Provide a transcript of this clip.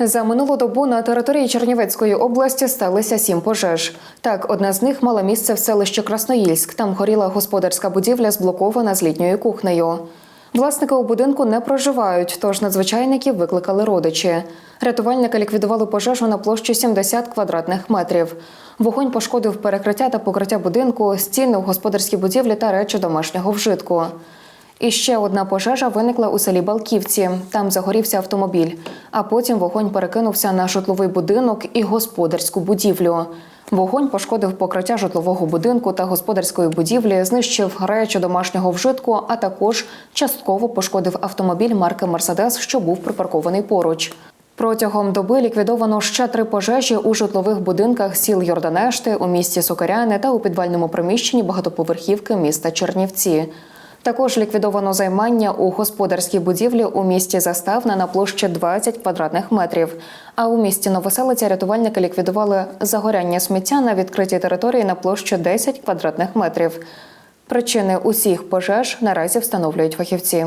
За минулу добу на території Чернівецької області сталися сім пожеж. Так, одна з них мала місце в селищі Красноїльськ. Там горіла господарська будівля, зблокована з літньою кухнею. Власники у будинку не проживають, тож надзвичайників викликали родичі. Рятувальники ліквідували пожежу на площі 70 квадратних метрів. Вогонь пошкодив перекриття та покриття будинку, стіни в господарській будівлі та речі домашнього вжитку. І ще одна пожежа виникла у селі Балківці. Там загорівся автомобіль, а потім вогонь перекинувся на житловий будинок і господарську будівлю. Вогонь пошкодив покриття житлового будинку та господарської будівлі, знищив речі домашнього вжитку, а також частково пошкодив автомобіль марки Мерседес, що був припаркований поруч. Протягом доби ліквідовано ще три пожежі у житлових будинках сіл Йорданешти, у місті Сокаряне та у підвальному приміщенні багатоповерхівки міста Чернівці. Також ліквідовано займання у господарській будівлі у місті Заставна на площі 20 квадратних метрів. А у місті Новоселиця рятувальники ліквідували загоряння сміття на відкритій території на площі 10 квадратних метрів. Причини усіх пожеж наразі встановлюють фахівці.